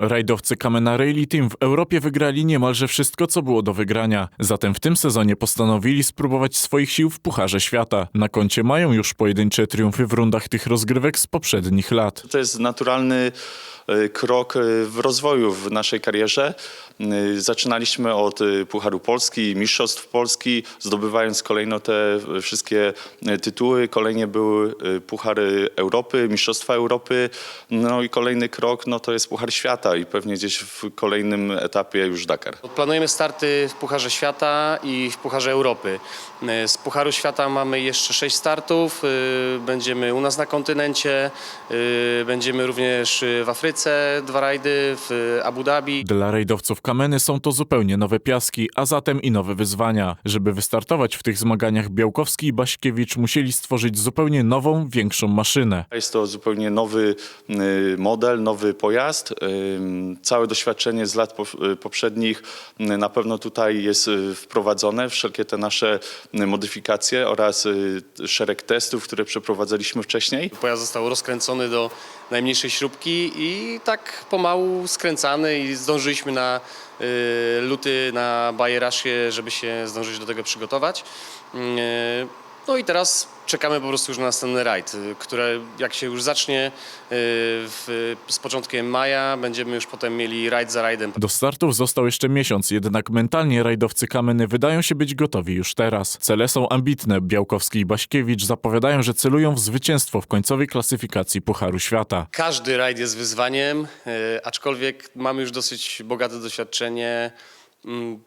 Rajdowcy Kamena Rally Team w Europie wygrali niemalże wszystko, co było do wygrania. Zatem w tym sezonie postanowili spróbować swoich sił w Pucharze Świata. Na koncie mają już pojedyncze triumfy w rundach tych rozgrywek z poprzednich lat. To jest naturalny e, krok e, w rozwoju w naszej karierze. E, Zaczynaliśmy od Pucharu Polski, Mistrzostw Polski, zdobywając kolejno te wszystkie tytuły. Kolejnie były Puchary Europy, Mistrzostwa Europy. No i kolejny krok no to jest Puchar Świata i pewnie gdzieś w kolejnym etapie już Dakar. Planujemy starty w Pucharze Świata i w Pucharze Europy. Z Pucharu Świata mamy jeszcze sześć startów. e, Będziemy u nas na kontynencie, e, będziemy również w Afryce, dwa rajdy, w Abu Dhabi. Dla rajdowców Kameny są to zupełnie nowe piaski, a zatem i nowe wyzwania. Żeby wystartować w tych zmaganiach Białkowski i Baśkiewicz musieli stworzyć zupełnie nową, większą maszynę. Jest to zupełnie nowy y, model, nowy pojazd. Całe doświadczenie z lat y, poprzednich y, na pewno tutaj jest y, wprowadzone, wszelkie te nasze modyfikacje oraz szereg testów, które przeprowadzaliśmy wcześniej. Pojazd został rozkręcony do najmniejszej śrubki i tak pomału skręcany i zdążyliśmy na luty na Bajeraszie, żeby się zdążyć do tego przygotować. Y, no i teraz czekamy po prostu już na następny rajd, y, które jak się już zacznie y, w, z początkiem maja, będziemy już potem mieli rajd za rajdem. Do startów został jeszcze miesiąc, jednak mentalnie rajdowcy Kameny wydają się być gotowi już teraz. Cele są ambitne. Białkowski i Baśkiewicz zapowiadają, że celują w zwycięstwo w końcowej klasyfikacji Pucharu Świata. Każdy rajd jest wyzwaniem, e, aczkolwiek mamy już dosyć bogate doświadczenie,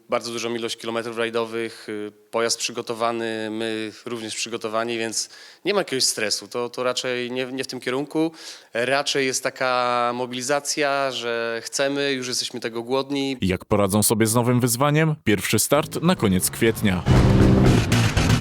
bardzo dużą ilość kilometrów rajdowych, y, pojazd przygotowany, my również przygotowani, więc nie ma jakiegoś stresu. To, to raczej nie, nie w tym kierunku. Raczej jest taka mobilizacja, że chcemy, już jesteśmy tego głodni. Jak poradzą sobie z nowym wyzwaniem? Pierwszy start na koniec kwietnia.